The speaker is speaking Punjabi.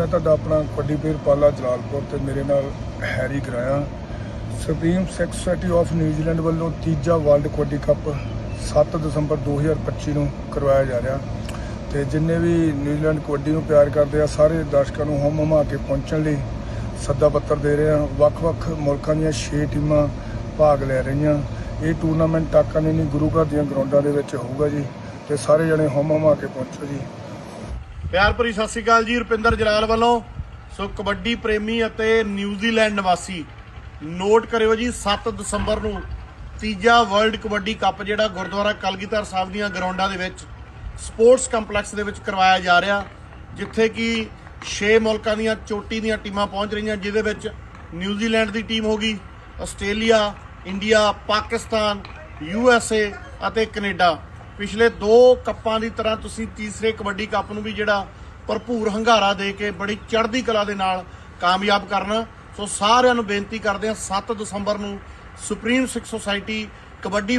ਮੈਂ ਤੁਹਾਡਾ ਆਪਣਾ ਕਬੱਡੀ ਪਲੇਅਰ ਪਾਲਾ ਜਲਾਲਪੁਰ ਤੇ ਮੇਰੇ ਨਾਲ Harry Garaya. Supreme Sikh of New Zealand ਵੱਲੋਂ ਤੀਜਾ ਵਰਲਡ ਕਬੱਡੀ ਕੱਪ 7 ਦਸੰਬਰ 2025 ਨੂੰ ਕਰਵਾਇਆ ਜਾ ਰਿਹਾ। ਤੇ ਜਿੰਨੇ ਵੀ ਨਿਊਜ਼ੀਲੈਂਡ ਕਬੱਡੀ ਨੂੰ ਪਿਆਰ ਕਰਦੇ ਆ, ਸਾਰੇ ਦਰਸ਼ਕਾਂ ਨੂੰ ਹਮ ਹਮਾ ਕੇ ਪਹੁੰਚਣ ਲਈ ਸੱਦਾ ਪੱਤਰ ਦੇ ਰਹੇ ਆ। ਵੱਖ-ਵੱਖ ਮੁਲਕਾਂ ਦੀਆਂ 6 ਟੀਮਾਂ ਭਾਗ ਲੈ ਰਹੀਆਂ। ਇਹ ਟੂਰਨਾਮੈਂਟ ਟਾਕਾ ਨੇ ਨਹੀਂ ਗੁਰੂ ਘਰ ਦੀਆਂ ਗਰਾਊਂਡਾਂ ਦੇ ਵਿੱਚ ਹੋਊਗਾ ਜੀ। ਤੇ ਸਾਰੇ ਜਣੇ ਹਮ ਹਮਾ ਕੇ ਪਹੁੰਚੋ ਜੀ। ਪਿਆਰ ਭਰੀ ਸਤਿ ਸ਼੍ਰੀ ਅਕਾਲ ਜੀ, ਰੁਪਿੰਦਰ ਜਲਾਲ ਵੱਲੋਂ। ਸੋ ਕਬੱਡੀ ਪ੍ਰੇਮੀ ਅਤੇ ਨਿਊਜ਼ੀਲੈਂਡ ਨਿਵਾਸੀ, ਨੋਟ ਕਰਿਓ ਜੀ 7 ਦਸੰਬਰ ਨੂੰ ਤੀਜਾ ਵਰਲਡ ਕਬੱਡੀ ਕੱਪ ਜਿਹੜਾ ਗੁਰਦੁਆਰਾ ਕਲਗੀਧਰ ਸਾਹਿਬ ਦੀਆਂ ਗਰਾਊਂਡਾਂ ਦੇ ਵਿੱਚ ਸਪੋਰਟਸ ਕੰਪਲੈਕਸ ਦੇ ਵਿੱਚ ਕਰਵਾਇਆ ਜਾ ਰਿਹਾ, ਜਿੱਥੇ ਕਿ 6 ਮੁਲਕਾਂ ਦੀਆਂ ਚੋਟੀ ਦੀਆਂ ਟੀਮਾਂ ਪਹੁੰਚ ਰਹੀਆਂ, ਜਿਹਦੇ ਵਿੱਚ ਨਿਊਜ਼ੀਲੈਂਡ ਦੀ ਟੀਮ ਹੋਗੀ Australia, India, Pakistan, U S A ਅਤੇ ਕੈਨੇਡਾ। ਪਿਛਲੇ ਦੋ ਕੱਪਾਂ ਦੀ ਤਰ੍ਹਾਂ ਤੁਸੀਂ ਤੀਸਰੇ ਕਬੱਡੀ ਕੱਪ ਨੂੰ ਵੀ ਜਿਹੜਾ ਭਰਪੂਰ ਹੰਗਾਰਾ ਦੇ ਕੇ ਬੜੀ ਚੜ੍ਹਦੀ ਕਲਾ ਦੇ ਨਾਲ ਕਾਮਯਾਬ ਕਰਨਾ। ਸੋ ਸਾਰਿਆਂ ਨੂੰ ਬੇਨਤੀ ਕਰਦੇ ਹਾਂ 7 ਦਸੰਬਰ ਨੂੰ ਸੁਪਰੀਮ ਸਿੱਖ ਸੁਸਾਇਟੀ ਕਬੱਡੀ